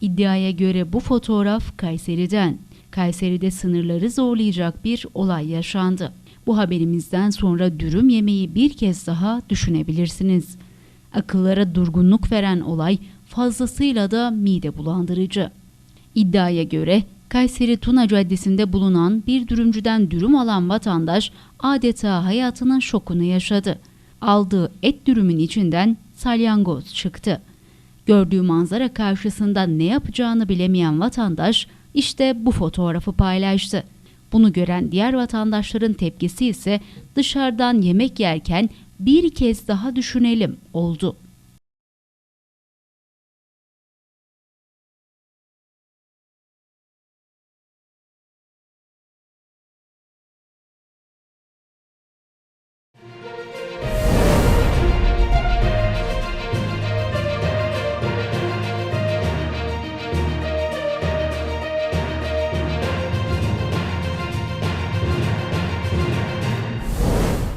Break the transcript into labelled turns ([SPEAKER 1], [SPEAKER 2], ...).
[SPEAKER 1] İddiaya göre bu fotoğraf Kayseri'den. Kayseri'de sınırları zorlayacak bir olay yaşandı. Bu haberimizden sonra dürüm yemeği bir kez daha düşünebilirsiniz. Akıllara durgunluk veren olay fazlasıyla da mide bulandırıcı. İddiaya göre Kayseri Tuna Caddesi'nde bulunan bir dürümcüden dürüm alan vatandaş adeta hayatının şokunu yaşadı. Aldığı et dürümün içinden salyangoz çıktı. Gördüğü manzara karşısında ne yapacağını bilemeyen vatandaş işte bu fotoğrafı paylaştı. Bunu gören diğer vatandaşların tepkisi ise dışarıdan yemek yerken bir kez daha düşünelim oldu.